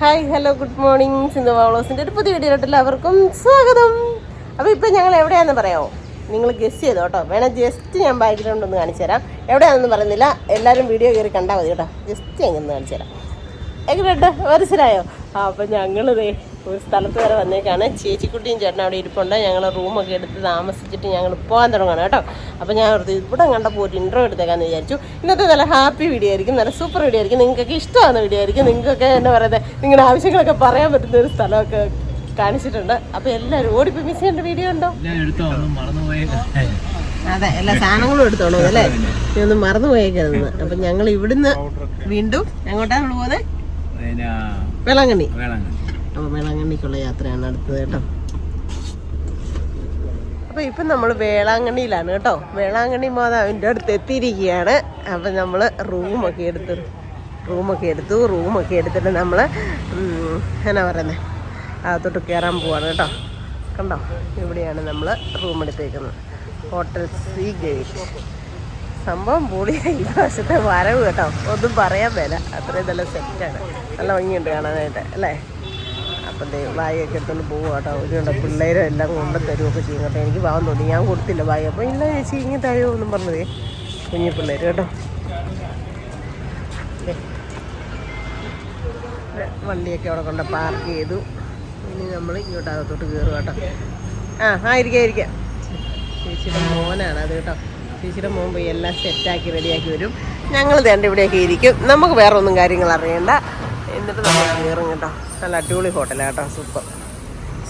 Hi hello good morning Sindhu വാവളോസിന്റെ ഒരു പുതിയ വീഡിയോട്ട് എല്ലാവർക്കും സ്വാഗതം. അപ്പോൾ ഇപ്പോൾ ഞങ്ങൾ എവിടെയാണെന്ന് പറയാമോ? നിങ്ങൾ ഗസ് ചെയ്തോ കേട്ടോ. വേണേൽ ജസ്റ്റ് ഞാൻ ബാക്ക്ഗ്രൗണ്ട് ഒന്ന് കാണിച്ചു തരാം. എവിടെയാണെന്ന് പറയുന്നില്ല. എല്ലാവരും വീഡിയോ കയറി കണ്ടാൽ മതി കേട്ടോ. ജസ്റ്റ് ഞാൻ കാണിച്ചു തരാം. എങ്ങനെയുണ്ട്? മനസ്സിലായോ ആ അപ്പം ഞങ്ങളിതേ ഒരു സ്ഥലത്ത് വരെ വന്നേക്കാണ്. ചേച്ചിക്കുട്ടിയും ചേട്ടൻ അവിടെ ഇരിപ്പുണ്ട്. ഞങ്ങൾ റൂമൊക്കെ എടുത്ത് താമസിച്ചിട്ട് ഞങ്ങൾ പോകാൻ തുടങ്ങണം കേട്ടോ. അപ്പോൾ ഞാൻ ഇവിടെ കണ്ടപ്പോൾ ഒരു ഇൻട്രോ എടുത്തേക്കാന്ന് വിചാരിച്ചു. ഇന്നത്തെ നല്ല ഹാപ്പി വീഡിയോ ആയിരിക്കും നല്ല സൂപ്പർ വീഡിയോ ആയിരിക്കും. നിങ്ങൾക്കൊക്കെ ഇഷ്ടമാണ് വീഡിയോ ആയിരിക്കും. നിങ്ങൾക്കൊക്കെ എന്താ പറയുന്നത് നിങ്ങളുടെ ആവശ്യങ്ങളൊക്കെ പറയാൻ പറ്റുന്ന ഒരു സ്ഥലമൊക്കെ കാണിച്ചിട്ടുണ്ട്. അപ്പോൾ എല്ലാവരും ഓടിപ്പോയി മിസ് ചെയ്യേണ്ട വീഡിയോ ഉണ്ടോ ഒന്നും അതെ എല്ലാ സാധനങ്ങളും എടുത്തോളൂ അല്ലേ? നീ മറന്നു മറന്നുപോയേക്കരുത്. അപ്പൊ ഞങ്ങൾ ഇവിടുന്ന് വീണ്ടും എങ്ങോട്ടാണ് നമ്മൾ പോകുന്നത്? വേളാങ്കണ്ണി. അപ്പോൾ വേളാങ്കണ്ണിക്കുള്ള യാത്രയാണ് അടുത്തത് കേട്ടോ. അപ്പോൾ ഇപ്പം നമ്മൾ വേളാങ്കണ്ണിയിലാണ് കേട്ടോ. വേളാങ്കണ്ണി മാതാവിന്റെ അടുത്ത് എത്തിയിരിക്കുകയാണ്. അപ്പം നമ്മൾ റൂമൊക്കെ എടുത്തു റൂമൊക്കെ എടുത്തു റൂമൊക്കെ എടുത്തിട്ട് നമ്മൾ എന്നാ പറയുന്നത് അകത്തോട്ട് കയറാൻ പോവാണ് കേട്ടോ. കണ്ടോ? ഇവിടെയാണ് നമ്മൾ റൂം എടുത്തേക്കുന്നത്. ഹോട്ടൽ സീ ഗേറ്റ് സംഭവം പൊളി ഈ പ്രാവശ്യത്തെ വരവ് കേട്ടോ. ഒന്നും പറയാൻ മേല. അത്രയും നല്ല സെറ്റാണ് നല്ല ഭംഗിയുണ്ട് കാണാനായിട്ട് അല്ലേ? അപ്പം ദേ എടുത്തോണ്ട് പോകും കേട്ടോ. ഒരുണ്ട് പിള്ളേരും എല്ലാം കൊണ്ട് തരുമൊക്കെ ചെയ്യും കേട്ടോ. എനിക്ക് വാങ്ങാൻ തോന്നി. ഞാൻ കൊടുത്തില്ല വായ. അപ്പോൾ ഇല്ല ചേച്ചി ഇങ്ങനെ തരുമോ എന്നും പറഞ്ഞതേ. കുഞ്ഞു പിള്ളേർ കേട്ടോ. വണ്ടിയൊക്കെ അവിടെ കൊണ്ട് പാർക്ക് ചെയ്തു. ഇനി നമ്മൾ ഇങ്ങോട്ട് അകത്തോട്ട് കയറും കേട്ടോ. ആ ആയിരിക്കാം ആയിരിക്കാം ചേച്ചിയുടെ മോനാണ് അത് കേട്ടോ. ചേച്ചിയുടെ മോൻ പോയി എല്ലാം സെറ്റാക്കി റെഡിയാക്കി വരും. ഞങ്ങൾ തേണ്ട ഇവിടെയൊക്കെ ഇരിക്കും. നമുക്ക് വേറെ ഒന്നും കാര്യങ്ങൾ അറിയണ്ട. എന്നിട്ട് നമ്മൾ കയറും കേട്ടോ. നല്ല അടിപൊളി ഹോട്ടലാണ് കേട്ടോ സൂപ്പർ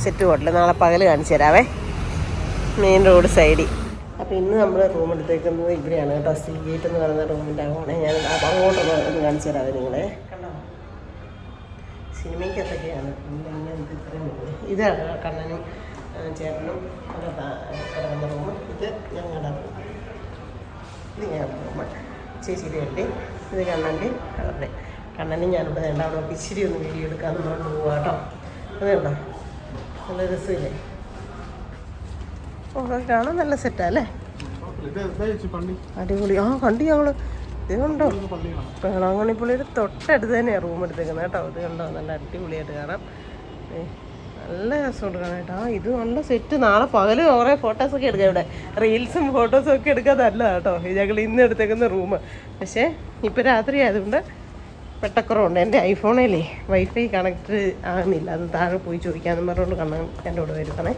സെറ്റ് ഹോട്ടൽ നാളെ പകൽ കാണിച്ചു തരാവേ. മെയിൻ റോഡ് സൈഡിൽ അപ്പോൾ ഇന്ന് നമ്മൾ റൂം എടുത്തേക്കുന്നത് ഇവിടെയാണ് കേട്ടോ. സീ ഗേറ്റ് എന്ന് പറയുന്ന റൂമിന്റെ അങ്ങോട്ട് ഞാൻ അങ്ങോട്ടൊന്ന് ഒന്ന് കാണിച്ചു തരാവേ നിങ്ങളെ. സിനിമയ്ക്കത്തൊക്കെയാണ്. ഇതാണ് കണ്ണനും ചേട്ടനും കിടക്കുന്ന റൂം ഇത് ഞങ്ങളുടെ റൂം ഇത് ഞങ്ങളുടെ റൂം ചേച്ചിയുടെ ഉണ്ട് ഇത് കണ്ണന്റെ അവരുടെ കണ്ണനും ഞാനിവിടെ വേണ്ട അവിടെ ഇച്ചിരി ഒന്ന് വീഡിയോ എടുക്കാമെന്ന് പറഞ്ഞു പോവാം കേട്ടോ. അത് ഉണ്ടോ നല്ല രസമില്ലേ? ഓ കാണാൻ നല്ല സെറ്റാ അല്ലേ? അടിപൊളി. ആ കണ്ടു ഞങ്ങൾ ഇത് കണ്ടോ? വേളാങ്കണ്ണി പുള്ളിയുടെ തൊട്ടടുത്ത് തന്നെയാണ് റൂം എടുത്തേക്കുന്നത് കേട്ടോ. ഇത് കണ്ടോ? നല്ല അടിപൊളിയായിട്ട് കാണാം. നല്ല രസമുണ്ട് കാണാനായിട്ട് ആ ഇത് നല്ല സെറ്റ് നാളെ പകൽ കുറേ ഫോട്ടോസൊക്കെ എടുക്കാം ഇവിടെ. റീൽസും ഫോട്ടോസും ഒക്കെ എടുക്കാൻ നല്ലതാണ് കേട്ടോ. ഞങ്ങൾ ഇന്ന് എടുത്തേക്കുന്ന റൂം പക്ഷേ ഇപ്പൊ രാത്രി ആയതുകൊണ്ട് പെട്ടക്കുറവുണ്ട്. എന്റെ ഐഫോണിലേ വൈഫൈ കണക്ട് ആകുന്നില്ല അത് താഴെ പോയി ചോദിക്കാമെന്ന് പറഞ്ഞുകൊണ്ട് കണ്ണൻ എന്റെ കൂടെ വരുത്തണേ.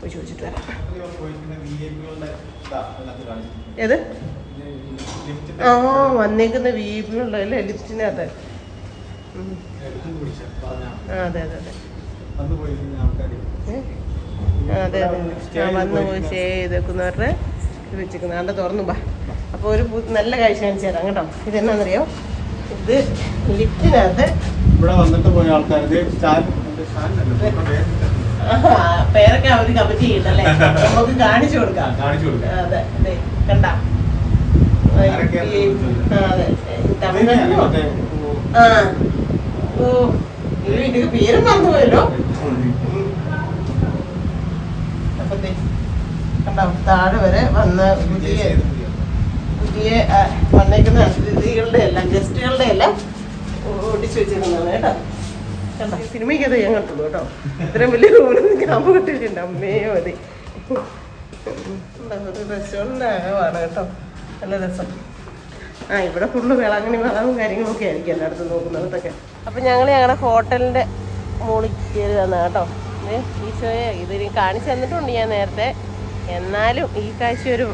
പോയി ചോദിച്ചിട്ട് വരാം. ഏത്? ആ വന്നേക്കുന്ന വി എ ലിഫ്റ്റിനകത്ത്. ഉം. ആ അതെ അതെ അതെ. അതെ അതെ. വന്ന് പോയി ചെയ്തേക്കുന്നവരുടെ വെച്ചിരിക്കുന്നത്. അവിടെ തുറന്നു അപ്പോൾ ഒരു നല്ല കാഴ്ച കാണിച്ചു തരാം കേട്ടോ. ഇതെന്നാന്നറിയോ? ഇത് ലിഫ്റ്റിനകത്ത് ഇവിടെ വന്നിട്ട് പോയ ആൾക്കാർ പേരൊക്കെ അവർ കമന്റ് ചെയ്യണ്ടല്ലേ നമുക്ക് കാണിച്ചു കൊടുക്കാം. അതെ കണ്ടാ. തമിഴ്നാട്ടിലോ ആ ഓ ഇതിന്റെ പേരും മറന്നുപോയല്ലോ. അപ്പൊ കണ്ടോ താഴെ വരെ വന്ന പുതിയ പുതിയ വന്നേക്കുന്ന അതിഥികളുടെ എല്ലാം ഗസ്റ്റുകളുടെ എല്ലാം ഒട്ടിച്ചു വെച്ചിരുന്നതാണ് കേട്ടോ. സിനിമയ്ക്ക് അത് ഞാൻ കണ്ടുള്ളൂ കേട്ടോ. ഇത്രയും വലിയ റൂമിൽ ഞാൻ കിട്ടിയിട്ടുണ്ട്. അമ്മയോ മതി. ഒരു റെസ്റ്റോറന്റ് ആകമാണ് കേട്ടോ. നല്ല രസം. ആ ഇവിടെ ഫുള്ള് വേളാങ്കണ്ണി വളവും കാര്യങ്ങളൊക്കെ ആയിരിക്കും എല്ലായിടത്തും നോക്കുന്നിടത്തൊക്കെ അപ്പം ഞങ്ങൾ ഞങ്ങളുടെ ഹോട്ടലിന്റെ മുകളിൽ കയറി വന്ന കേട്ടോ ഈശോയെ ഇതിന് കാണിച്ചു തന്നിട്ടുണ്ട് ഞാൻ നേരത്തെ. എന്നാലും ഈ കാഴ്ച ഒരു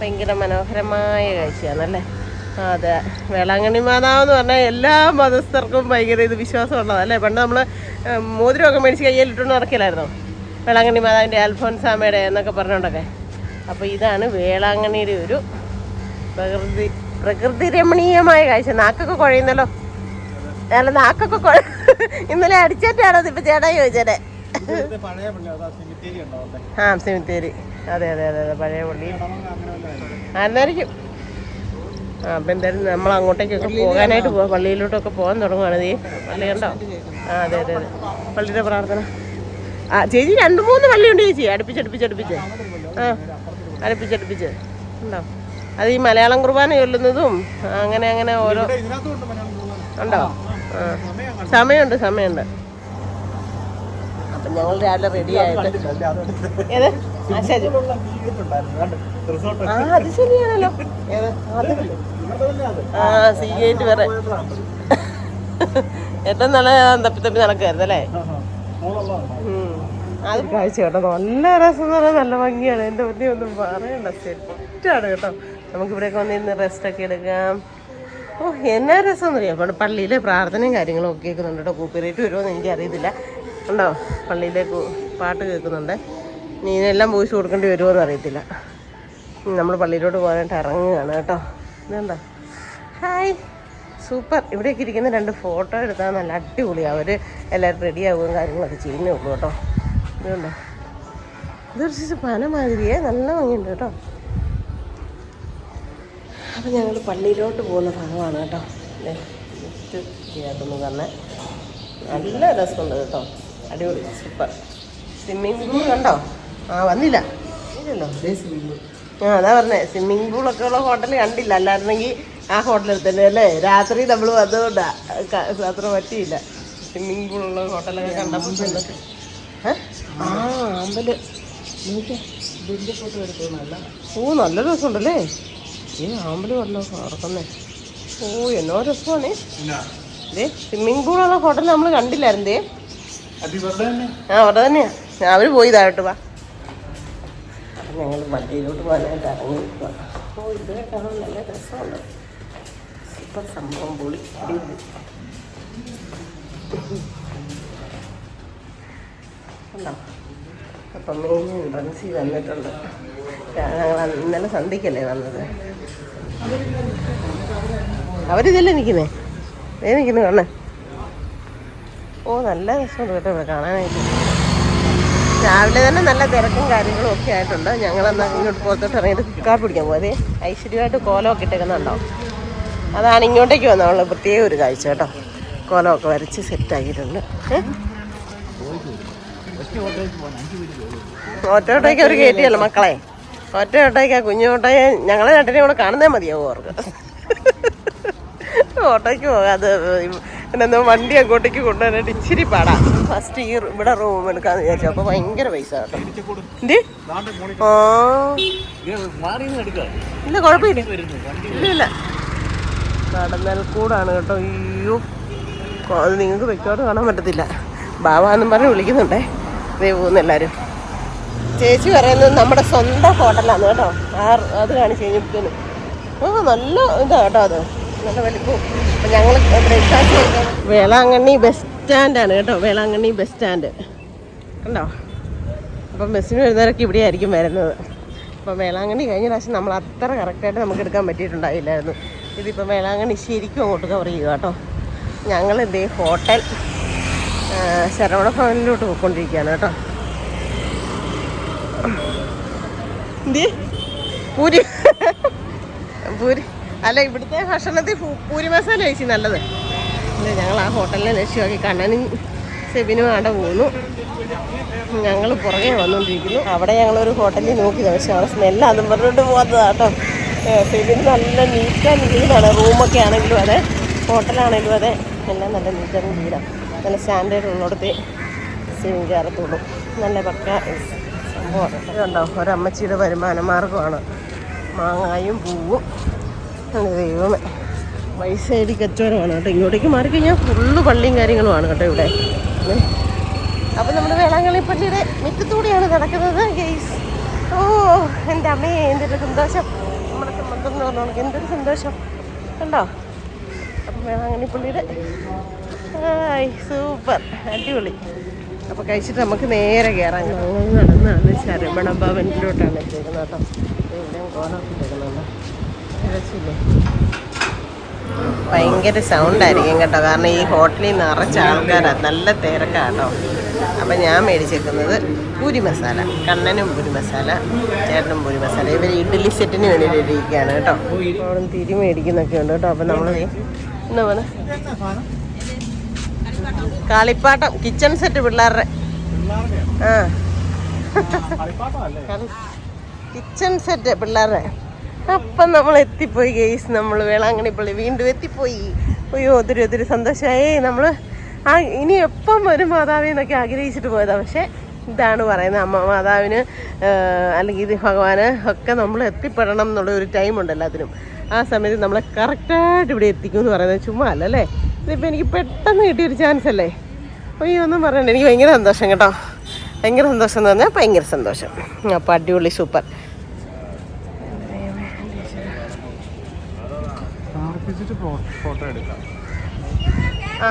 ഭയങ്കര മനോഹരമായ കാഴ്ചയാണല്ലേ? അതെ. വേളാങ്കണ്ണി മാതാവ് എന്ന് പറഞ്ഞാൽ എല്ലാ മതസ്ഥർക്കും ഭയങ്കര ഇത് വിശ്വാസമുള്ളതാണ് അല്ലേ? പണ്ട് നമ്മൾ മോതിരമൊക്കെ മേടിച്ച് കയ്യിലിട്ടുകൊണ്ട് നടക്കില്ലായിരുന്നോ വേളാങ്കണ്ണി മാതാവിന്റെ അൽഫോൻസാമയുടെ എന്നൊക്കെ പറഞ്ഞുകൊണ്ടൊക്കെ. അപ്പോൾ ഇതാണ് വേളാങ്കണ്ണിയുടെ ഒരു പ്രകൃതി പ്രകൃതി രമണീയമായ കാഴ്ച. നാക്കൊക്കെ കുഴയുന്നല്ലോ? അല്ല നാക്കൊക്കെ കുഴ ഇന്നലെ അടിച്ചേറ്റാണോ ഇപ്പം ചേട്ടാ ചോദിച്ചേ ആ സിമിത്തേരി അതെ അതെ അതെ അതെ പഴയ പള്ളി. അന്നായിരിക്കും ആ അപ്പം എന്തായാലും നമ്മൾ അങ്ങോട്ടേക്കൊക്കെ പോകാനായിട്ട് പോവാം. പള്ളിയിലോട്ടൊക്കെ പോകാൻ തുടങ്ങുകയാണ് നീ. പള്ളി കണ്ടോ? ആ അതെ അതെ അതെ. പള്ളിയുടെ പ്രാർത്ഥന. ആ ചേച്ചി രണ്ട് മൂന്ന് പള്ളിയുണ്ട് ചേച്ചി. അടുപ്പിച്ചടുപ്പിച്ച് അടുപ്പിച്ച് ആ അടുപ്പിച്ചടുപ്പിച്ച് ഉണ്ടോ? അത് ഈ മലയാളം കുർബാന ചൊല്ലുന്നതും അങ്ങനെ അങ്ങനെ ഓരോ ഉണ്ടോ ആ സമയമുണ്ട് സമയമുണ്ട്. ഞങ്ങൾ രാവിലെ റെഡി ആയിട്ട്. ഏത്? ആ ആ അത് ശരിയാണല്ലോ. ഏത്? ആ സി ഗേറ്റ് വരെ ഏറ്റവും നല്ല തപ്പി തപ്പി നടക്കായിരുന്നു അല്ലേ. അത് കാഴ്ച കേട്ടോ. നല്ല രസം എന്ന് പറഞ്ഞാൽ നല്ല ഭംഗിയാണ്. എന്റെ പറ്റി ഒന്നും പറയണ്ട. സെറ്റാണ് കേട്ടോ. നമുക്ക് ഇവിടെയൊക്കെ വന്നിരുന്ന് റെസ്റ്റ് ഒക്കെ എടുക്കാം. ഓ എന്നാ രസം എന്നറിയാം? പള്ളിയിലെ പ്രാർത്ഥനയും കാര്യങ്ങളും ഒക്കെ കേൾക്കുന്നുണ്ട് കേട്ടോ. കൂപ്പിറേറ്റ് വരുമോ എന്ന് എനിക്ക് അറിയത്തില്ല ഉണ്ടോ പള്ളിയിലേക്ക് പാട്ട് കേൾക്കുന്നുണ്ട്. നീ ഇതിനെല്ലാം കൊടുക്കേണ്ടി വരുമോ എന്ന് അറിയത്തില്ല നമ്മൾ പള്ളിയിലോട്ട് പോകാനായിട്ട് ഇറങ്ങുകയാണ് കേട്ടോ. ഇതെന്താ? ഹായ് സൂപ്പർ ഇവിടെയൊക്കെ ഇരിക്കുന്ന രണ്ട് ഫോട്ടോ എടുത്താൽ നല്ല അടിപൊളിയാണ് അവർ എല്ലാവരും റെഡി ആവുകയും കാര്യങ്ങളൊക്കെ ചെയ്യുന്നേ ഉള്ളൂ കേട്ടോ. ഇതുണ്ടോ. ഇതൊരു പന മാതിരിയേ. നല്ല ഭംഗിയുണ്ട് കേട്ടോ. അപ്പം ഞങ്ങൾ പള്ളിയിലോട്ട് പോകുന്ന ഭാഗമാണ് കേട്ടോ. ദേ, ലിഫ്റ്റ് തന്നെ. നല്ല രസമുണ്ട് കേട്ടോ. അടിപൊളി സൂപ്പർ സ്വിമ്മിംഗ് പൂൾ കണ്ടോ? ആ വന്നില്ല. ഇല്ലല്ലോ. ആ അതാ പറഞ്ഞേ സ്വിമ്മിങ് പൂളൊക്കെ ഉള്ള ഹോട്ടൽ കണ്ടില്ല. അല്ലായിരുന്നെങ്കിൽ ആ ഹോട്ടലിൽ തന്നെ അല്ലേ? രാത്രി നമ്മൾ വന്നുകൊണ്ടാ ക- അത്ര പറ്റിയില്ല. സ്വിമ്മിങ് ഉള്ള ഹോട്ടലൊക്കെ കണ്ടപ്പോൾ? ആ അമ്പൽ. ഓ നല്ല രസമുണ്ടല്ലേ? ഈ ആമ്പൽ വല്ലോ ഉറക്കുന്നേ ഓ എന്നോ രസമാണ്. സ്വിമ്മിങ് പൂൾ ഉള്ള ഹോട്ടൽ നമ്മൾ കണ്ടില്ലായിരുന്നേ? ആ അവിടെ തന്നെയാ. അവർ പോയി താഴോട്ട് വാ. ഞങ്ങൾ വണ്ടിയിലോട്ട് പോകാനായിട്ട് ഇറങ്ങി ഓ ഇത് കാണാൻ നല്ല രസമുണ്ട്. സൂപ്പർ സംഭവം പൊളി അടിപൊളി. ഉണ്ടോ? അപ്പം മെയിൻ എൻട്രൻസി വന്നിട്ടുണ്ട്. ഞങ്ങൾ ഇന്നലെ സന്ധിക്കല്ലേ വന്നത്? അവരിതല്ലേ നിൽക്കുന്നേ? ഏ നിൽക്കുന്നു കാണേ ഓ നല്ല രസമുണ്ട് കേട്ടോ ഇവിടെ കാണാനായിട്ട്. രാവിലെ തന്നെ നല്ല തിരക്കും കാര്യങ്ങളും ഒക്കെ ആയിട്ടുണ്ട്. ഞങ്ങളെന്നാ ഇങ്ങോട്ട് പുറത്തോട്ട് ഇറങ്ങിയിട്ട് കാപ്പി പിടിക്കാൻ പോയതേ. ഐശ്വര്യമായിട്ട് കോലമൊക്കെ ഇട്ടേക്കുന്നുണ്ടോ അതാണ് ഇങ്ങോട്ടേക്ക് വന്നുള്ള പ്രത്യേക ഒരു കാഴ്ച കേട്ടോ. കോലമൊക്കെ വരച്ച് സെറ്റാക്കിയിട്ടുണ്ട് ഒറ്റ ഒറ്റോട്ടേക്ക് അവർ കയറ്റിയല്ലോ മക്കളെ. ഒറ്റയോട്ടേക്കാ കുഞ്ഞു ഓട്ടോയെ ഞങ്ങളെ രണ്ടിനെ കൂടെ കാണുന്നേ മതിയാവും അവർക്ക്. ഓട്ടോയ്ക്ക് പോകാതെ എന്നെന്തോ വണ്ടി അങ്ങോട്ടേക്ക് കൊണ്ടുവരാനായിട്ട് ഇച്ചിരി പാടാ. ഫസ്റ്റ് ഈ ഇവിടെ റൂം എടുക്കാന്ന് വിചാരിച്ചു. അപ്പൊ ഭയങ്കര പൈസ കേട്ടോ. ഇല്ല കുഴപ്പമില്ല. ഇല്ല ഇല്ല. കടന്നൽക്കൂടാണ് കേട്ടോ. അയ്യോ. അത് നിങ്ങൾക്ക് വ്യക്തമായിട്ട് കാണാൻ പറ്റത്തില്ല. ബാബാന്നും പറഞ്ഞ് വിളിക്കുന്നുണ്ടേ. ദേ പോകുന്നു എല്ലാവരും ചേച്ചി പറയുന്നത് നമ്മുടെ സ്വന്തം ഹോട്ടലാണ് കേട്ടോ. ആ അത് കാണിച്ച് കഴിഞ്ഞപ്പോഴത്തേനും. ആ നല്ല ഇതാ കേട്ടോ അത്. ഞങ്ങൾ വേളാങ്കണ്ണി ബസ് ആണ് കേട്ടോ. വേളാങ്കണ്ണി ബസ് സ്റ്റാൻഡ് കണ്ടോ? അപ്പം ബസ്സിന് വരുന്നവരൊക്കെ ഇവിടെ ആയിരിക്കും വരുന്നത്. അപ്പം വേളാങ്കണ്ണി കഴിഞ്ഞ പ്രാവശ്യം നമ്മൾ അത്ര കറക്റ്റായിട്ട് നമുക്ക് എടുക്കാൻ പറ്റിയിട്ടുണ്ടായില്ലായിരുന്നു. ഇതിപ്പോൾ വേളാങ്കണ്ണി ശരിക്കും അങ്ങോട്ട് കവർ ചെയ്യുക കേട്ടോ. ഞങ്ങൾ ഇതേ ഹോട്ടൽ ശരവണ ഭവനിലോട്ട് പോയിക്കൊണ്ടിരിക്കുകയാണ് കേട്ടോ. എന്തി? പൂരി. പൂരി. അല്ല ഇവിടുത്തെ ഭക്ഷണത്തിൽ പൂരി മസാല കഴിച്ചു നല്ലത്. അല്ല ഞങ്ങൾ ആ ഹോട്ടലിനെ ലക്ഷ്യമാക്കി കണ്ണനും സെബിനും ആടെ പോകുന്നു ഞങ്ങൾ പുറകെ വന്നുകൊണ്ടിരിക്കുന്നു അവിടെ ഞങ്ങളൊരു ഹോട്ടലിൽ നോക്കി പക്ഷേ അവിടെ സ്മെല്ല് അതും പറഞ്ഞിട്ട് കേട്ടോ. സെബിന് നല്ല നീറ്റ് ആൻഡ് ക്ലീനാണ് റൂമൊക്കെ ആണെങ്കിലും അതെ ഹോട്ടലാണെങ്കിലും അതെ എല്ലാം നല്ല നീറ്റ് ആൻഡ് ക്ലീനാണ് നല്ല സ്റ്റാൻഡേർഡ് ഉള്ളിടത്തെ സെബിൻ കയറത്തുള്ളൂ. നല്ല പക്ക സംഭവമാണ് ഇതുണ്ടോ? ഒരമ്മച്ചിയുടെ വരുമാന മാർഗമാണ് മാങ്ങായും പൂവും. അങ്ങനെ ദൈവമേ. അടി കച്ചവടമാണ് കേട്ടോ. ഇങ്ങോട്ടേക്ക് മാറിക്കഴിഞ്ഞാൽ ഫുള്ള് പള്ളിയും കാര്യങ്ങളുമാണ് കേട്ടോ ഇവിടെ. അപ്പം നമ്മുടെ വേളാങ്കളി പള്ളിയുടെ മുറ്റത്തൂടെയാണ് നടക്കുന്നത് ഗെയ്സ് ഓ എന്റെ അമ്മേ എന്തൊരു സന്തോഷം. നമ്മുടെ സംബന്ധം എന്ന് പറഞ്ഞാൽ എന്തൊരു സന്തോഷം. കണ്ടോ? അപ്പം വേളാങ്കണ്ണി പള്ളിയുടെ സൂപ്പർ അടിപൊളി. അപ്പോൾ കഴിച്ചിട്ട് നമുക്ക് നേരെ കയറാം ഞങ്ങൾ നടന്നാണ് ശരവണ ഭവനിലോട്ടാണ് എത്തിയിരിക്കുന്നത് കേട്ടോ. എവിടെയും കോലമൊക്കെ ഇട്ടേക്കുന്നുണ്ടോ രസില്ലേ ഭയങ്കര സൗണ്ട് ആയിരിക്കും കേട്ടോ. കാരണം ഈ ഹോട്ടലിൽ നിറച്ച ആൾക്കാരാണ് നല്ല തിരക്കാട്ടോ. കേട്ടോ അപ്പം ഞാൻ മേടിച്ചേക്കുന്നത് പൂരി മസാല. കണ്ണനും പൂരി മസാല ചേട്ടനും പൂരി മസാല. ഇവർ ഇഡ്ഡലി സെറ്റിന് വേണ്ടിയിട്ട് ഇരിക്കുകയാണ് കേട്ടോ. അവിടെ തിരി മേടിക്കുന്നൊക്കെ ഉണ്ട് കേട്ടോ. അപ്പം നമ്മൾ എന്താ കളിപ്പാട്ടം കിച്ചൺ സെറ്റ് പിള്ളേരുടെ. ആ. കിച്ചൺ സെറ്റ് പിള്ളേരുടെ. അപ്പം നമ്മൾ എത്തിപ്പോയി ഗെയ്സ് നമ്മൾ വേളാങ്കണ്ണി പള്ളി വീണ്ടും എത്തിപ്പോയി. അയ്യോ ഒത്തിരി ഒത്തിരി സന്തോഷമായി. നമ്മൾ ആ ഇനി എപ്പം വരും മാതാവിനൊക്കെ ആഗ്രഹിച്ചിട്ട് പോയതാ. പക്ഷേ ഇതാണ് പറയുന്നത് അമ്മ മാതാവിന് അല്ലെങ്കിൽ ഇത് ഭഗവാന് ഒക്കെ നമ്മൾ എത്തിപ്പെടണം എന്നുള്ള ഒരു ടൈം ഉണ്ട് എല്ലാത്തിനും. ആ സമയത്ത് നമ്മളെ കറക്റ്റായിട്ട് ഇവിടെ എത്തിക്കും എന്ന് പറയുന്നത് ചുമ്മാ അല്ല അല്ലേ? ഇതിപ്പോൾ എനിക്ക് പെട്ടെന്ന് കിട്ടിയൊരു ചാൻസ് അല്ലേ? അയ്യോ ഒന്നും പറയണ്ട. എനിക്ക് ഭയങ്കര സന്തോഷം കേട്ടോ. ഭയങ്കര സന്തോഷം എന്ന് പറഞ്ഞാൽ ഭയങ്കര സന്തോഷം. അപ്പോൾ അടിപൊളി സൂപ്പർ ഫോട്ടോ എടുക്കാം. ആ.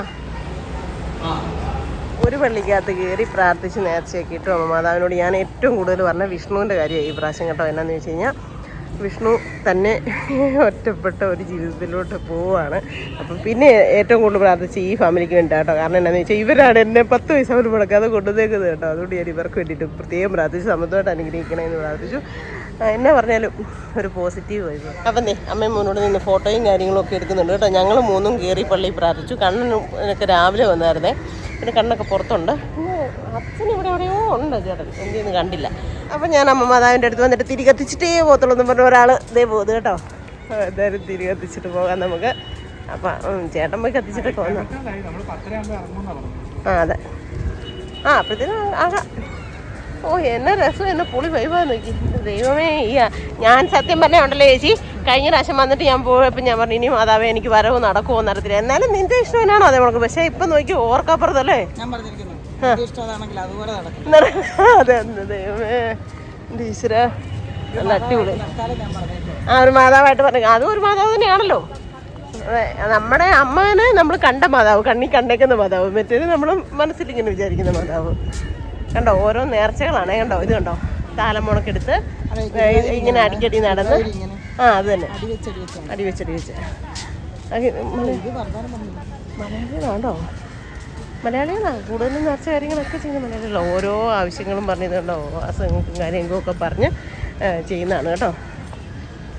ഒരു പള്ളിക്കകത്ത് കയറി പ്രാർത്ഥിച്ച് നേർച്ചയൊക്കെ ഇട്ടു മാതാവിനോട് ഞാൻ ഏറ്റവും കൂടുതൽ പറഞ്ഞ വിഷ്ണുവിന്റെ കാര്യമായി ഈ പ്രാവശ്യം കേട്ടോ എന്നാന്ന് വെച്ച് കഴിഞ്ഞാൽ വിഷ്ണു തന്നെ ഒറ്റപ്പെട്ട ഒരു ജീവിതത്തിലോട്ട് പോവുകയാണ് അപ്പം പിന്നെ ഏറ്റവും കൂടുതൽ പ്രാർത്ഥിച്ച് ഈ ഫാമിലിക്ക് വേണ്ടി കേട്ടോ. കാരണം എന്താണെന്ന് വെച്ചാൽ ഇവരാണ് എന്നെ പത്ത് പൈസ പോലും മുടക്കാതെ കൊണ്ടുവന്നേക്കുന്നത് കേട്ടോ. അതുകൊണ്ട് ഞാൻ ഇവർക്ക് വേണ്ടിയിട്ട് പ്രത്യേകം പ്രാർത്ഥിച്ച് സമത്വമായിട്ട് അനുഗ്രഹിക്കണമെന്ന് പ്രാർത്ഥിച്ചു. എന്നെ പറഞ്ഞാലും ഒരു പോസിറ്റീവ് വൈബ് അപ്പം നീ അമ്മയും മോനോട് നിന്ന് ഫോട്ടോയും കാര്യങ്ങളും ഒക്കെ എടുക്കുന്നുണ്ട് കേട്ടോ. ഞങ്ങൾ മൂന്നും കയറി പള്ളി പ്രാർത്ഥിച്ചു. കണ്ണനും ഒക്കെ രാവിലെ വന്നായിരുന്നേ. പിന്നെ കണ്ണൊക്കെ പുറത്തുണ്ട്. അച്ഛൻ ഇവിടെ എവിടെയോ ഉണ്ട് ചേട്ടൻ. എന്തെയൊന്നും കണ്ടില്ല. അപ്പം ഞാൻ അമ്മ മാതാവിന്റെ അടുത്ത് വന്നിട്ട് തിരി കത്തിച്ചിട്ടേ പോകത്തുള്ളൂ എന്ന് പറഞ്ഞ ഒരാൾ ഇതേ പോകുന്നത് കേട്ടോ. എന്തായാലും തിരി കത്തിച്ചിട്ട് പോകാം നമുക്ക്. അപ്പം ചേട്ടൻ പോയി കത്തിച്ചിട്ടൊക്കെ വന്നു ആ അതെ. ആ അപ്പോഴത്തേനും ആകാം. ഓ എന്നെ രസം എന്നെ പുളി വൈവാന്ന് നോക്കി. ദൈവമേ ആ- ഞാൻ സത്യം പറഞ്ഞേ ഉണ്ടല്ലോ ചേച്ചി. കഴിഞ്ഞ പ്രാവശ്യം വന്നിട്ട് ഞാൻ പോയപ്പോൾ ഞാൻ പറഞ്ഞു ഇനി മാതാവേ എനിക്ക് വരവ് നടക്കുമോ എന്നറിയത്തില്ല എന്നാലും നിന്റെ ഇഷ്ടം തന്നെയാണോ അതേ നമുക്ക് പക്ഷേ ഇപ്പം നോക്കി ഓർക്കപ്പുറത്തല്ലേ? അതെ ദൈവമേ. ഈശ്വര. നല്ല അടിപൊളി. ആ ഒരു മാതാവായിട്ട് പറഞ്ഞു. അതും ഒരു മാതാവ് തന്നെയാണല്ലോ. നമ്മുടെ അമ്മനെ നമ്മൾ കണ്ട മാതാവ് കണ്ണി കണ്ടേക്കുന്ന മാതാവ്. മറ്റേത് നമ്മൾ മനസ്സിലിങ്ങനെ വിചാരിക്കുന്ന മാതാവ്. കണ്ടോ ഓരോ നേർച്ചകളാണ്. കണ്ടോ ഇത് കണ്ടോ? താലമുണക്കെടുത്ത് ഇങ്ങനെ അടിക്കടി നടന്ന് ആ അത് തന്നെ. അടി വെച്ചടി വെച്ച്. മലയാളികളാണോ? മലയാളികളാണ് കൂടുതലും നേർച്ച കാര്യങ്ങളൊക്കെ ചെയ്യുന്ന മലയാളികളാണ് ഓരോ ആവശ്യങ്ങളും പറഞ്ഞതുകൊണ്ടോ അസുഖങ്ങൾക്കും കാര്യങ്ങൾക്കും ഒക്കെ പറഞ്ഞ് ചെയ്യുന്നതാണ് കേട്ടോ.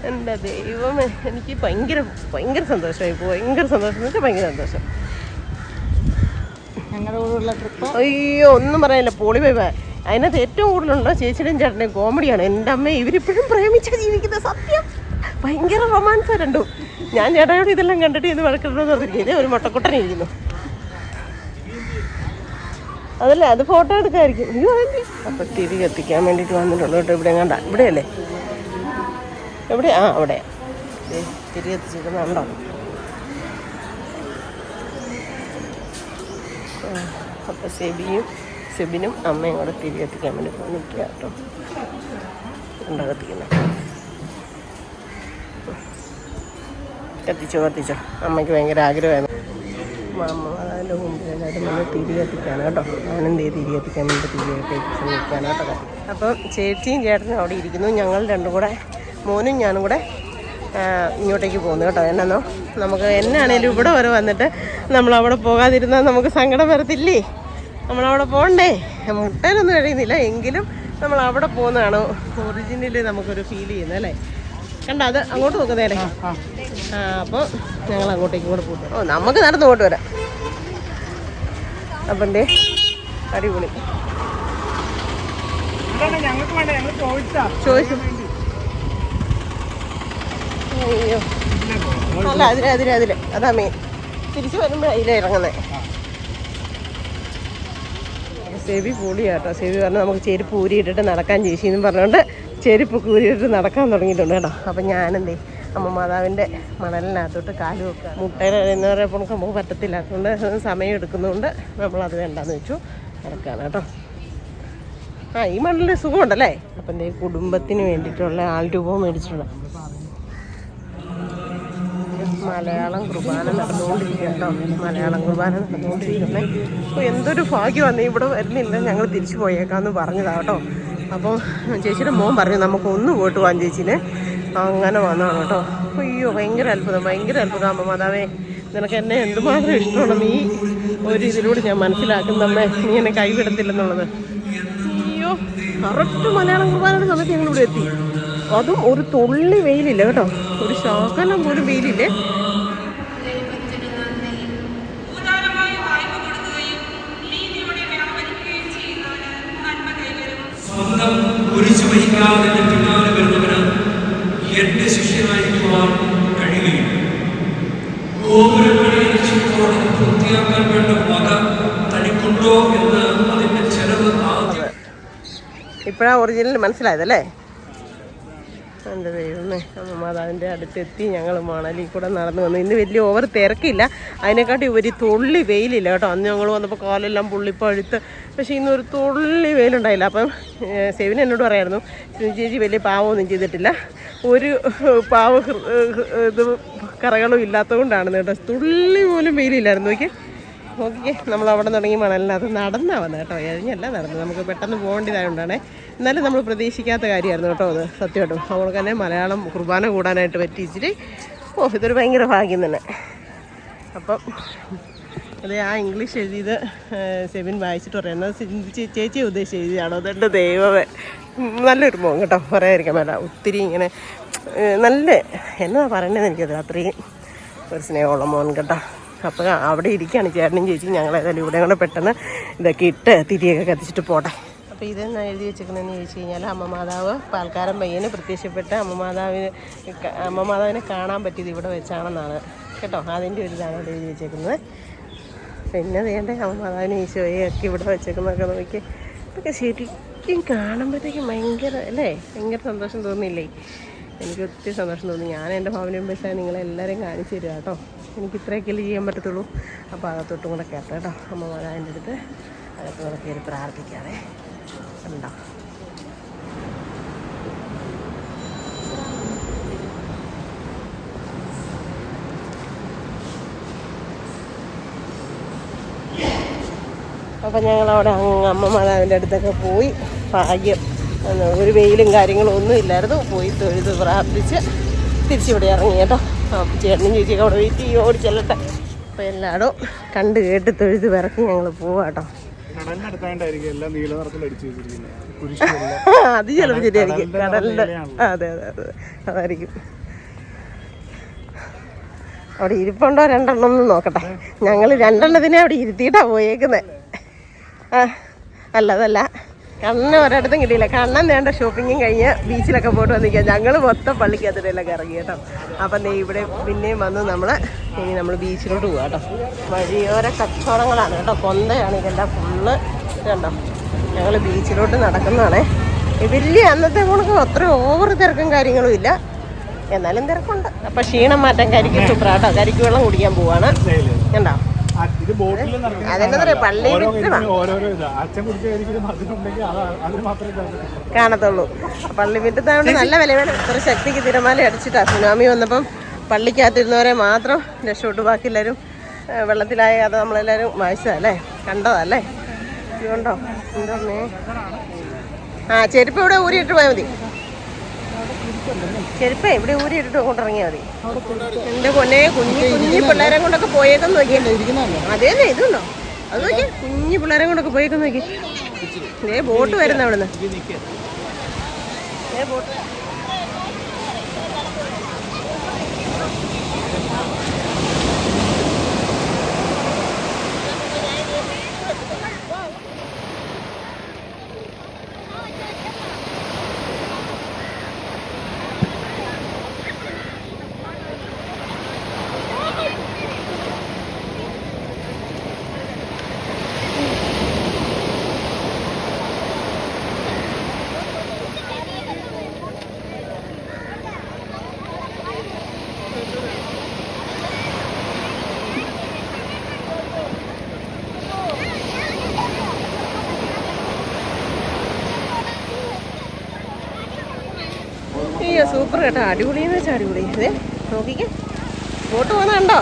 എന്റെ ദൈവം എനിക്ക് ഭയങ്കര ഭയങ്കര സന്തോഷമായി ഭയങ്കര സന്തോഷം. എന്ന് വെച്ചാൽ ഭയങ്കര സന്തോഷം. ട്രിപ്പ് അയ്യോ ഒന്നും പറയാനില്ല. പോളി പോയി അതിനകത്ത് ഏറ്റവും കൂടുതലുണ്ടോ ചേച്ചിയുടെയും ചേട്ടന്റെയും കോമഡിയാണ്. എന്റെ അമ്മ ഇവരിപ്പോഴും പ്രേമിച്ച് ജീവിക്കുന്ന സത്യം. ഭയങ്കര റൊമാൻസ് രണ്ടും. ഞാൻ ചേട്ടനോട് ഇതെല്ലാം കണ്ടിട്ട് ഇത് വഴക്കിടണമെന്ന് പറഞ്ഞിരിക്കും ഇതേ ഒരു മുട്ടക്കുട്ടനിരിക്കുന്നു അതല്ല? അത് ഫോട്ടോ എടുക്കായിരിക്കും. അയ്യോ അതിന്റെ അപ്പം തിരി കത്തിക്കാൻ വേണ്ടിയിട്ട് വന്നിട്ടുള്ളൂ കേട്ടോ. ഇവിടെ കണ്ട ഇവിടെയല്ലേ? എവിടെ ആ അവിടെ തിരി കത്തിച്ചിരിക്കുന്നുണ്ടോ? അപ്പോൾ സെബിയും സെബിനും അമ്മയും കൂടെ തിരി കത്തിക്കാൻ വേണ്ടി പോയി നിൽക്കുക കേട്ടോ. ഉണ്ടോ കത്തിക്കുന്നത് കത്തിച്ചോ കത്തിച്ചോ. അമ്മയ്ക്ക് ഭയങ്കര ആഗ്രഹമായിരുന്നു അമ്മ അതിന്റെ എല്ലാവരും വന്ന് തിരി കേട്ടോ. ഞാനും തിരി കത്തിക്കാൻ വേണ്ടി തിരി കത്തിച്ച് കേട്ടോ. അപ്പം ചേച്ചിയും ചേട്ടനും അവിടെ ഇരിക്കുന്നു. ഞങ്ങൾ രണ്ടും കൂടെ മോനും ഞാനും കൂടെ ഇങ്ങോട്ടേക്ക് പോകുന്നു കേട്ടോ. എന്നാന്നോ? നമുക്ക് എന്നാണേലും ഇവിടെ വരെ വന്നിട്ട് നമ്മളവിടെ പോകാതിരുന്നാൽ നമുക്ക് സങ്കടം വരത്തില്ലേ? നമ്മളവിടെ പോകണ്ടേ മുട്ടയിലൊന്നും കഴിയുന്നില്ല. എങ്കിലും നമ്മൾ അവിടെ പോകുന്നതാണ് ഒറിജിനലി നമുക്കൊരു ഫീൽ ചെയ്യുന്നത് അല്ലേ? കണ്ട? അത് അങ്ങോട്ട് നോക്കുന്നേരെ ആ അപ്പോൾ ഞങ്ങൾ അങ്ങോട്ടേക്ക് കൂടെ പോകും ഓ നമുക്ക് നടന്നു പോയിട്ട് വരാം. അപ്പം എന്തേ? അടിപൊളി. ചോദിച്ചു. അയ്യോ. അല്ല അതിലെ അതിലെ അതിലെ അതാ മെയിൻ തിരിച്ചു വരുമ്പോഴാണ് അതിലെ ഇറങ്ങുന്നത് സെവി പൊളിയാട്ടോ ചെവി പറഞ്ഞാൽ നമുക്ക് ചെരുപ്പ് ഊരിയിട്ടിട്ട് നടക്കാൻ ചേച്ചി എന്നും പറഞ്ഞുകൊണ്ട് ചെരുപ്പ് കൂരിയിട്ട് നടക്കാൻ തുടങ്ങിയിട്ടുണ്ട് കേട്ടോ. അപ്പം ഞാനെന്തേ അമ്മ മാതാവിന്റെ മണലിനകത്തോട്ട് കാൽ വെക്കുക മുട്ടയിൽ എന്ന് പറയുമ്പോൾ നമുക്ക് പറ്റത്തില്ല. അതുകൊണ്ട് സമയം എടുക്കുന്നതുകൊണ്ട് നമ്മളത് വേണ്ടാന്ന് വെച്ചു. നടക്കുകയാണ് കേട്ടോ. ആ ഈ മണലിൽ സുഖമുണ്ടല്ലേ? അപ്പം എന്റെ കുടുംബത്തിന് വേണ്ടിയിട്ടുള്ള ആൾ രൂപവും മേടിച്ചിട്ടുണ്ട് മലയാളം കുർബാന നടന്നുകൊണ്ടിരിക്കട്ടോ മലയാളം കുർബാന നടന്നുകൊണ്ടിരിക്കുന്നത് അപ്പോൾ എന്തൊരു ഭാഗ്യമാണ് ഇവിടെ വരുന്നില്ല ഞങ്ങൾ തിരിച്ചു പോയേക്കാന്ന് പറഞ്ഞതാട്ടോ അപ്പോൾ ചേച്ചിയുടെ മോൻ പറഞ്ഞു നമുക്ക് ഒന്ന് പോയിട്ട് പോകാൻ ചേച്ചീനെ. അങ്ങനെ വന്നതാണ് കേട്ടോ. അയ്യോ ഭയങ്കര അത്ഭുതം ഭയങ്കര അത്ഭുതം അമ്മ മാതാവേ. നിനക്ക് എന്നെ എന്തുമാത്രം ഇഷ്ടമാണ്? നീ ഒരു ഇതിലൂടെ ഞാൻ മനസ്സിലാക്കുന്നമ്മേ നീ എന്നെ കൈവിടത്തില്ലെന്നുള്ളത്. അയ്യോ കറക്റ്റ് മലയാളം കുർബാനയുടെ സമയത്ത് ഞങ്ങളിവിടെ എത്തി. അതും ഒരു തുള്ളി വെയിലില്ല കേട്ടോ. ഒരു ശോകലം പോലും വെയിലില്ലേ ഇപ്പോഴാ ഒറിജിനൽ മനസ്സിലായതല്ലേ എന്റെ ദൈവമേ അമ്മ മാതാവിന്റെ അടുത്തെത്തി ഞങ്ങൾ മണലിൽ കൂടെ നടന്നു വന്നു. ഇന്ന് വലിയ ഓവർ തിരക്കില്ല. അതിനെക്കാട്ടി ഒരു തുള്ളി വെയിലില്ല കേട്ടോ. അന്ന് ഞങ്ങൾ വന്നപ്പോൾ കാലെല്ലാം പുള്ളിപ്പഴുത്ത്. പക്ഷേ ഇന്ന് ഒരു തുള്ളി വെയിലുണ്ടായില്ല. അപ്പം സെവിൻ എന്നോട് പറയായിരുന്നു ചേച്ചി വലിയ പാവമൊന്നും ചെയ്തിട്ടില്ല. ഒരു പാവ ഇത് കറകളും ഇല്ലാത്തതുകൊണ്ടാണ് കേട്ടോ. തുള്ളി പോലും വെയിലില്ലായിരുന്നു. നോക്കി നോക്കിക്കേ നമ്മൾ അവിടെ തുടങ്ങി മണലിനകത്ത് നടന്നാ വന്നത് കേട്ടോ. എഴിഞ്ഞല്ല നടന്നു. നമുക്ക് പെട്ടെന്ന് പോകേണ്ടതായതുകൊണ്ടാണ് എന്നാലും നമ്മൾ പ്രതീക്ഷിക്കാത്ത കാര്യമായിരുന്നു കേട്ടോ അത് സത്യമായിട്ടും. അതുകൊണ്ട് തന്നെ മലയാളം കുർബാന കൂടാനായിട്ട് പറ്റി ഇച്ചിരി ഓ ഇതൊരു ഭയങ്കര ഭാഗ്യം തന്നെ. അപ്പം അത് ആ ഇംഗ്ലീഷ് എഴുതിയത് സെബിൻ വായിച്ചിട്ട് പറയാം. എന്നാൽ ചിന്തിച്ച് ചേച്ചി ഉദ്ദേശിച്ച് എഴുതിയാണോ അതെന്റെ ദൈവമേ. നല്ലൊരു മോൻ കേട്ടോ. പറയാതിരിക്കാൻ മേല ഒത്തിരി ഇങ്ങനെ നല്ല എന്നാ പറയണതെന്ന് എനിക്കത് അത്രയും ഒരു സ്നേഹമുള്ള മോൻ കേട്ടോ. അപ്പോൾ അവിടെ ഇരിക്കുകയാണ് ചേട്ടനും ചേച്ചി. ഞങ്ങൾ ഏതായാലും ഇവിടെ കൂടെ പെട്ടെന്ന് ഇതൊക്കെ ഇട്ട് തിരിയൊക്കെ കത്തിച്ചിട്ട് പോട്ടെ. അപ്പോൾ ഇതെന്നാണ് എഴുതി വെച്ചിരിക്കുന്നതെന്ന് ചോദിച്ചു കഴിഞ്ഞാൽ അമ്മ മാതാവ് പാൽക്കാരൻ പയ്യന് പ്രത്യക്ഷപ്പെട്ട് അമ്മ മാതാവിന് അമ്മ മാതാവിനെ കാണാൻ പറ്റിയത് ഇവിടെ വെച്ചാണെന്നാണ്. കേട്ടോ? അതിന്റെ ഒരു ഇതാണ് എഴുതി വെച്ചേക്കുന്നത്. പിന്നെ വേണ്ടേ? അമ്മ മാതാവിനെ ഈശോയെ ഒക്കെ ഇവിടെ വെച്ചേക്കുന്നതൊക്കെ നോക്കി. ഇതൊക്കെ ശരിക്കും കാണുമ്പോഴത്തേക്കും ഭയങ്കര അല്ലേ? ഭയങ്കര സന്തോഷം തോന്നിയില്ലേ? എനിക്ക് ഒത്തിരി സന്തോഷം തോന്നി. ഞാൻ എന്റെ ഫാമിലി മെമ്പേഴ്സായി നിങ്ങളെല്ലാവരെയും കാണിച്ചു തരിക കേട്ടോ. എനിക്ക് ഇത്രയൊക്കെയല്ലേ ചെയ്യാൻ പറ്റത്തുള്ളൂ. അപ്പോൾ അകത്തോട്ടും കൂടെ കയറട്ടെ കേട്ടോ. അമ്മ മാതാവിന്റെ അടുത്ത് അകത്തും കൂടെ കയറി പ്രാർത്ഥിക്കാതെ ഉണ്ടോ അപ്പം ഞങ്ങളവിടെ അങ്ങ് അമ്മ മാതാവിന്റെ അടുത്തൊക്കെ പോയി. ഭാഗ്യം. ഒരു വെയിലും കാര്യങ്ങളും ഒന്നും ഇല്ലായിരുന്നു. പോയി തൊഴുത് പ്രാർത്ഥിച്ച് തിരിച്ചിവിടെ ഇറങ്ങി കേട്ടോ. ചേട്ടനും ചേച്ചിയൊക്കെ അവിടെ വെയിറ്റ് ചെയ്യും. ഓടി ചെല്ലട്ടെ. അപ്പോൾ എല്ലായിടും കണ്ട് കേട്ട് തൊഴുത് വിറക്കി ഞങ്ങൾ പോവാട്ടോ അത് ചിലപ്പോൾ ശരിയായിരിക്കും. കടലിന്റെ അതെ അതെ അതെ. അതായിരിക്കും. അവിടെ ഇരിപ്പുണ്ടോ രണ്ടെണ്ണം ഒന്ന് നോക്കട്ടെ. ഞങ്ങൾ രണ്ടെണ്ണത്തിനെ അവിടെ ഇരുത്തിയിട്ടാ പോയേക്കുന്നത് ആ അല്ല അതല്ല. കണ്ണൻ ഒരിടത്തും കിട്ടിയില്ല. കണ്ണൻ വേണ്ട ഷോപ്പിങ്ങും കഴിഞ്ഞ് ബീച്ചിലൊക്കെ പോയിട്ട് വന്നിരിക്കുക ഞങ്ങൾ മൊത്തം പള്ളിക്കകത്തിടയിലൊക്കെ ഇറങ്ങി കേട്ടോ. അപ്പം ദേ ഇവിടെ പിന്നെയും വന്ന് നമ്മൾ ഇനി നമ്മൾ ബീച്ചിലോട്ട് പോകാം കേട്ടോ. വഴിയോര കച്ചവടങ്ങളാണ് കേട്ടോ. കൊന്തയാണ് ഇതെല്ലാം ഫുള്ള്. കണ്ടോ? ഞങ്ങൾ ബീച്ചിലോട്ട് നടക്കുന്നതാണേ. വലിയ അന്നത്തെ കണക്ക് അത്ര ഓവർ തിരക്കും കാര്യങ്ങളും ഇല്ല. എന്നാലും തിരക്കുണ്ട്. അപ്പം ക്ഷീണം മാറ്റാൻ കരിക്ക് സൂപ്പറാട്ടോ കരിക്ക് വെള്ളം കുടിക്കാൻ പോവാണ്. കണ്ടോ? ഇത് ബോട്ടിൽ അതെന്താ പള്ളി ഓരോ ഓരോരോ ഇതാ. അച്ഛൻ അതിനുണ്ടെങ്കിൽ അതിന് മാത്രമേ. കാണത്തുള്ളൂ. പള്ളി വിട്ടത്തായോണ്ട് നല്ല വില വേണം ഇത്ര ശക്തിക്ക് തിരമാല അടിച്ചിട്ടാ സുനാമി വന്നപ്പം പള്ളിക്കകത്തിരുന്നവരെ മാത്രം രക്ഷപ്പെട്ടു. ബാക്കി എല്ലാവരും വെള്ളത്തിലായ അത് നമ്മളെല്ലാവരും വായിച്ചതല്ലേ കണ്ടതല്ലേ ഇതുകൊണ്ടോ? എന്തോന്നേ ആ ചെരുപ്പ് ഇവിടെ ഊരിയിട്ട് പോയാൽ മതി. ചെരുപ്പ് ഇവിടെ ഊരിയിട്ടിട്ട് കൊണ്ടിറങ്ങിയാൽ മതി. എന്റെ കൊന്നെ കുഞ്ഞു കുഞ്ഞു പിള്ളേരെ കൊണ്ടൊക്കെ പോയേക്കെന്ന് നോക്കിയല്ലേ അതേന്നെ ഇതുണ്ടോ? അത് നോക്കി കുഞ്ഞു പിള്ളേരെ കൊണ്ടൊക്കെ പോയേക്കെന്ന് നോക്കി ഏ ബോട്ട് വരുന്ന അവിടുന്ന്. ഏ ബോട്ട് അയ്യോ സൂപ്പർ കേട്ടോ. അടിപൊളിയെന്ന് വെച്ചാൽ അടിപൊളി. അതെ നോക്കിക്കേ. ബോട്ട് പോകുന്നുണ്ടോ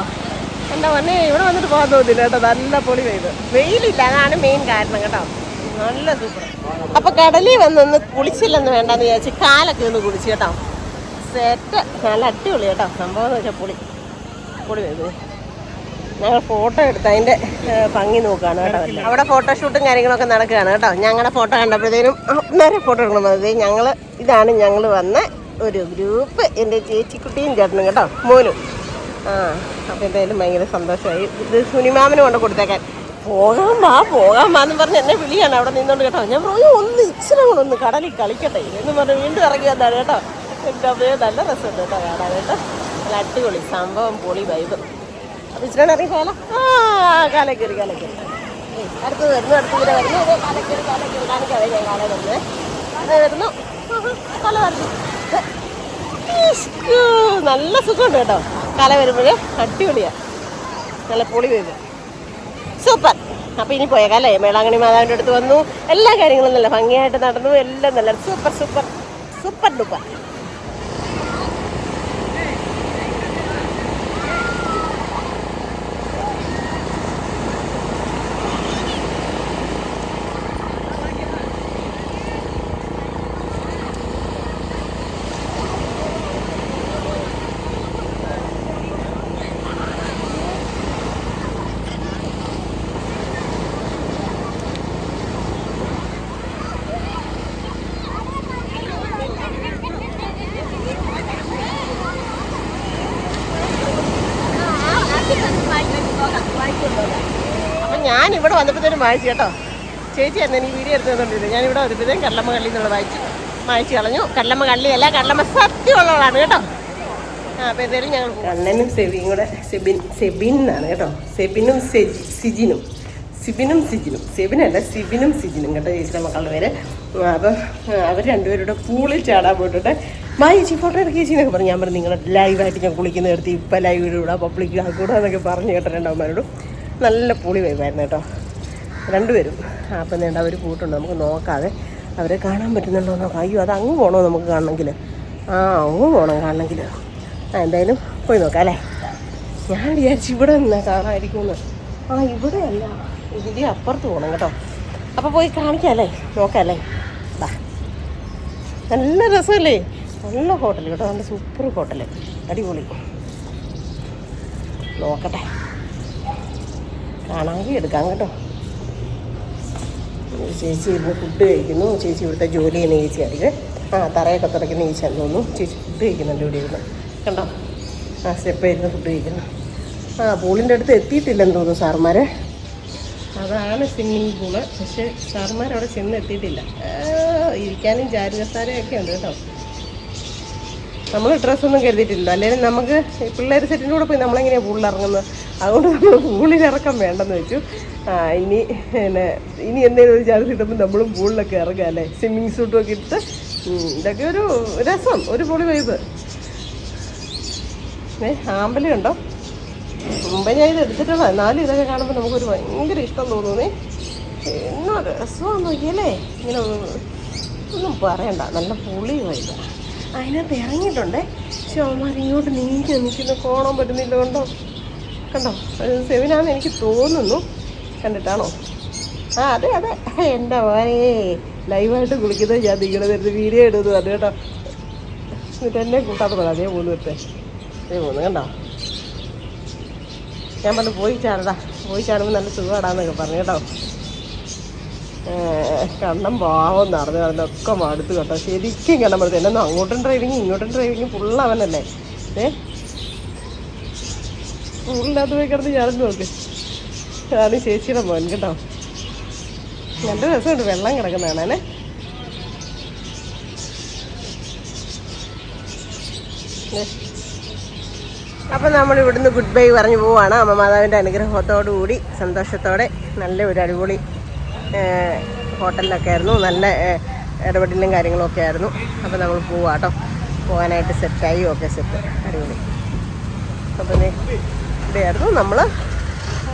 കണ്ടോ? വന്നേ? ഇവിടെ വന്നിട്ട് പോകാൻ തോന്നില്ല കേട്ടോ. നല്ല പൊളി പെയ്ത്. വെയിലില്ല അതാണ് മെയിൻ കാരണം കേട്ടോ. നല്ല സൂപ്പർ. അപ്പൊ കടലിൽ വന്നൊന്ന് കുളിച്ചില്ലെന്ന് വേണ്ടെന്ന് വിചാരിച്ച് കാലൊക്കെ ഒന്ന് കുളിച്ച് കേട്ടോ. സെറ്റ് നല്ല അടിപൊളി കേട്ടോ. സംഭവം എന്ന് വെച്ചാൽ പൊളി. പൊളി പെയ്ത്. ഞങ്ങൾ ഫോട്ടോ എടുത്ത് അതിന്റെ ഭംഗി നോക്കുകയാണ് കേട്ടോ. അവിടെ ഫോട്ടോഷൂട്ടും കാര്യങ്ങളൊക്കെ നടക്കുകയാണ് കേട്ടോ. ഞങ്ങളുടെ ഫോട്ടോ കണ്ടപ്പോഴത്തേനും നേരെ ഫോട്ടോ എടുക്കണം. ഞങ്ങൾ ഇതാണ് ഞങ്ങൾ വന്ന ഒരു ഗ്രൂപ്പ് എന്റെ ചേച്ചിക്കുട്ടിയും ചേട്ടനും കേട്ടോ മോനും. ആ അപ്പോൾ എന്തായാലും ഭയങ്കര സന്തോഷമായി. ഇത് സുനിമാമനും കൊണ്ട് കൊടുത്തേക്കാൻ. പോകാൻ വാ പോകാൻ വാന്ന് പറഞ്ഞ് എന്നെ വിളിയാണ്. അവിടെ നിന്നോണ്ട് കേട്ടോ. ഞാൻ പറഞ്ഞു ഒന്ന് ഇച്ചിരി കൂടെ ഒന്ന് കടലിൽ കളിക്കട്ടെ. എന്ന് പറഞ്ഞ് വീണ്ടും ഇറങ്ങി വന്നാണ് കേട്ടോ. എന്റെ അമ്മയെ നല്ല രസമുണ്ട് കേട്ടോ കാണാൻ കേട്ടോ. നല്ല അടിപൊളി സംഭവം പൊളി വൈബ് അപ്പൊ ഇച്ചിരി ഇറങ്ങി പോയാലോ ആ കാലക്കേറി കാലക്കേറി അടുത്ത് വരുന്നു അടുത്ത് ഇവിടെ വരുന്നു. കാലക്കേറി കാലക്കേറി കാണിക്കാതെ ഞാൻ കാണാൻ അത് വരുന്നു. കല വരച്ചു നല്ല സുഖമുണ്ട് കേട്ടോ. കല വരുമ്പോഴേ അടിപൊളിയാ. നല്ല പൊളി വരുന്നത് സൂപ്പർ. അപ്പോൾ ഇനി പോയ അല്ലേ? മേളാങ്കണി മാതാവിന്റെ അടുത്ത് വന്നു. എല്ലാ കാര്യങ്ങളും നല്ല ഭംഗിയായിട്ട് നടന്നു. എല്ലാം നല്ല സൂപ്പർ സൂപ്പർ. സൂപ്പർ ഡൂപ്പർ അപ്പം ഞാൻ ഇവിടെ വന്നപ്പോഴത്തേനും വായിച്ചു കേട്ടോ. ചേച്ചി എന്നെ എനിക്ക് വീഡിയോ എടുത്ത് തന്നിട്ടുണ്ട് ഞാൻ ഇവിടെ വന്നപ്പോഴത്തേക്കും കല്ലമ്മ കള്ളി എന്നുള്ള വായിച്ചു വായിച്ചു കളഞ്ഞു. കല്ലമ്മ കള്ളിയല്ല കല്ലമ്മ സത്യമുള്ളവളാണ് കേട്ടോ. ആ കണ്ണനും സെബിയും കൂടെ സെബിൻ സെബിൻ എന്നാണ് കേട്ടോ. സെബിനും സിജിനും. സിബിനും സിജിനും. സെബിനല്ല സിബിനും സിജിനും കേട്ടോ ചേച്ചിയുടെ മക്കളുടെ പേര്. അപ്പം അവർ രണ്ടുപേരുടെ പൂളിൽ ചാടാൻ പോയിട്ടുണ്ട്. മാ ചേച്ചി ഫോട്ടോ എടുക്കുക ചേച്ചി എന്നൊക്കെ പറഞ്ഞു. ഞാൻ പറഞ്ഞു നിങ്ങളുടെ ലൈവായിട്ട് ഞാൻ കുളിക്കുന്ന എടുത്ത് ഇപ്പം ലൈവ് ഇടൂടാ പബ്ലിക് ആക്കൂടാ എന്നൊക്കെ പറഞ്ഞു കേട്ടോ രണ്ടാമരോടും നല്ല പൂളി വൈവായിരുന്നു കേട്ടോ. രണ്ടുപേരും. അപ്പം വേണ്ട അവർ കൂട്ടുണ്ട് നമുക്ക് നോക്കാതെ അവരെ കാണാൻ പറ്റുന്നുണ്ടോ നോക്കാം. അയ്യോ അത് അങ്ങ് പോകണോ നമുക്ക് കാണണമെങ്കിൽ ആ അങ്ങ് പോകണം കാണണമെങ്കിൽ ആ എന്തായാലും പോയി നോക്കാം അല്ലേ? ഞാൻ വിചാരിച്ചു ഇവിടെ നിന്നാ കാണാമായിരിക്കുമെന്ന് ആ ഇവിടെ അല്ല ഇതിന്റെ അപ്പുറത്ത് പോകണം കേട്ടോ. അപ്പോൾ പോയി കാണിക്കാം അല്ലേ? നോക്കാം അല്ലേ? നല്ല രസമല്ലേ? നല്ല ഹോട്ടൽ കേട്ടോ. നല്ല സൂപ്പർ ഹോട്ടൽ അടിപൊളി. നോക്കട്ടെ. കാണാമെങ്കിൽ എടുക്കാം കേട്ടോ. ചേച്ചി ഇരുന്ന് ഫുഡ് കഴിക്കുന്നു. ചേച്ചി ഇവിടുത്തെ ജോലി ചെയ്യുന്ന ചേച്ചി ആയിരിക്കും ആ തറയൊക്കെ തുടയ്ക്കുന്ന ചേച്ചിയാന്ന് തോന്നുന്നു. ചേച്ചി ഫുഡ് കഴിക്കുന്നുണ്ട് ഇവിടെ ഇരുന്ന്. കണ്ടോ? ആ സ്റ്റെപ്പ് ഇരുന്ന് ഫുഡ് കഴിക്കുന്നു ആ പൂളിന്റെ അടുത്ത് എത്തിയിട്ടില്ലെന്ന് തോന്നുന്നു സാർമാർ അതാണ് സ്വിമ്മിങ് പൂൾ പക്ഷേ സാർമാർ അവിടെ ചെന്ന് എത്തിയിട്ടില്ല. ഇരിക്കാനും ചാരുകസാരയൊക്കെ ഉണ്ട് കേട്ടോ. നമ്മൾ ഡ്രസ്സൊന്നും കരുതിയിട്ടില്ല അല്ലെങ്കിൽ നമുക്ക് പിള്ളേർ സെറ്റിന്റെ കൂടെ പോയി നമ്മളെങ്ങനെയാണ് പൂളിൽ ഇറങ്ങുന്നത്? അതുകൊണ്ട് നമ്മൾ പൂളിലിറക്കം വേണ്ടെന്ന് വെച്ചു. ഇനി പിന്നെ ഇനി എന്തെങ്കിലും ഒരു ചാൻസ് കിട്ടുമ്പോൾ നമ്മളും പൂളിലൊക്കെ ഇറങ്ങുക അല്ലേ? സ്വിമ്മിങ് സൂട്ടും ഒക്കെ ഇട്ട് ഇതൊക്കെ ഒരു രസം ഒരു പൊളി വൈബ് ഏ ആമ്പലുണ്ടോ മുമ്പേ ഞാൻ ഇത് എടുത്തിട്ടുള്ള എന്നാലും ഇതൊക്കെ കാണുമ്പോൾ നമുക്കൊരു ഭയങ്കര ഇഷ്ടം തോന്നുന്നേ. എന്നോ രസമാണ് നോക്കിയല്ലേ? ഇങ്ങനെ ഒന്നും പറയണ്ട നല്ല പുളി വൈബ് അതിനകത്ത് ഇറങ്ങിയിട്ടുണ്ടേ. പക്ഷെ അവന്മാർ ഇങ്ങോട്ട് നീങ്ങി നിൽക്കുന്ന കോണം പറ്റുന്നില്ല കണ്ടോ? കണ്ടോ? ഒരു സെവിനാന്ന് എനിക്ക് തോന്നുന്നു. കണ്ടിട്ടാണോ? ആ അതെ അതെ. എന്റെ മോനെ ലൈവായിട്ട് കുളിക്കുന്നത് ഞാൻ നിങ്ങളുടെ വരുന്ന വീഡിയോ ഇടുന്നു. അത് കേട്ടോ. എന്നിട്ട് എന്നെ കൂട്ടാത്ത പോലെ അതേ മൂന്ന് പേരുടെ അതേ മൂന്ന് കണ്ടോ? ഞാൻ പറഞ്ഞു പോയി ചാടടാ. പോയി ചാടുമ്പോൾ നല്ല സുഖമാടാന്നൊക്കെ പറഞ്ഞു കേട്ടോ. കണ്ണം പാവം നടന്ന് നടന്നൊക്കെ മടുത്ത് കേട്ടോ. ശരിക്കും കണ്ണം മടുത്ത്. എന്നെ അങ്ങോട്ടും ഡ്രൈവിങ് ഇങ്ങോട്ടും ഡ്രൈവിങ് ഫുള്ള് അവനല്ലേ. ഏ? ഫുള്ളിനകത്ത് പോയി കിടന്ന് ഞാനും നോക്ക്. അതാണ് ചേച്ചിയുടെ മോൻ കേട്ടോ. നല്ല രസമുണ്ട് വെള്ളം കിടക്കുന്നതാണേ അപ്പം നമ്മൾ ഇവിടുന്ന് ഗുഡ് ബൈ പറഞ്ഞു പോവാണ്. അമ്മ മാതാവിന്റെ അനുഗ്രഹത്തോടുകൂടി സന്തോഷത്തോടെ നല്ല ഒരു അടിപൊളി ഹോട്ടലിലൊക്കെ ആയിരുന്നു. നല്ല ഇടപെടലും കാര്യങ്ങളൊക്കെ ആയിരുന്നു. അപ്പം നമ്മൾ പോവാം കേട്ടോ. പോകാനായിട്ട് സെറ്റായി ഓക്കെ സെറ്റ് അടിപൊളി. അപ്പം ഇവിടെയായിരുന്നു. നമ്മൾ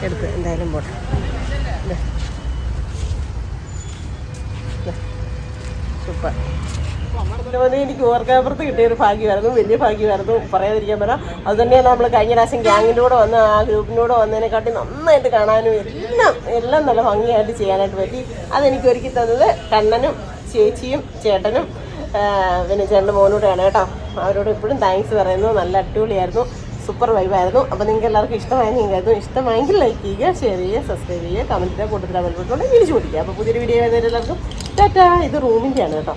എടുത്ത് എന്തായാലും പോട്ടെ. സൂപ്പർ. നിരവധി എനിക്ക് ഓർക്കാപ്പുറത്ത് കിട്ടിയ ഒരു ഭാഗ്യമായിരുന്നു. വലിയ ഭാഗ്യമായിരുന്നു. പറയാതിരിക്കാൻ പറ്റാം അത് തന്നെയാണ് നമ്മൾ കഴിഞ്ഞ പ്രാവശ്യം ഗ്യാങ്ങിന്റെ കൂടെ വന്ന് ആ ഗ്രൂപ്പിനോട് വന്നതിനെക്കാട്ടി നന്നായിട്ട് കാണാനും എല്ലാം എല്ലാം നല്ല ഭംഗിയായിട്ട് ചെയ്യാനായിട്ട് പറ്റി. അതെനിക്ക് ഒരുക്കി തന്നത് കണ്ണനും ചേച്ചിയും ചേട്ടനും പിന്നെ ചേട്ടന്റെ മോനൂടെയാണ് കേട്ടോ. അവരോട് എപ്പോഴും താങ്ക്സ് പറയുന്നു. നല്ല അടിപൊളിയായിരുന്നു. സൂപ്പർ വൈബായിരുന്നു. അപ്പോൾ നിങ്ങൾക്ക് എല്ലാവർക്കും ഇഷ്ടമായെന്ന് നിങ്ങൾക്കായിരുന്നു ഇഷ്ടമായെങ്കിൽ ലൈക്ക് ചെയ്യുക ഷെയർ ചെയ്യുക സബ്സ്ക്രൈബ് ചെയ്യുക കമന്റ് ചെയ്യുക കൂട്ടത്തിൽ ഉണ്ടെങ്കിൽ വിളിച്ചു പിടിക്കുക അപ്പോൾ പുതിയൊരു വീഡിയോ വരുന്നവരെല്ലാവർക്കും ടാറ്റാ. ഇത് റൂമിന്റെയാണ് കേട്ടോ.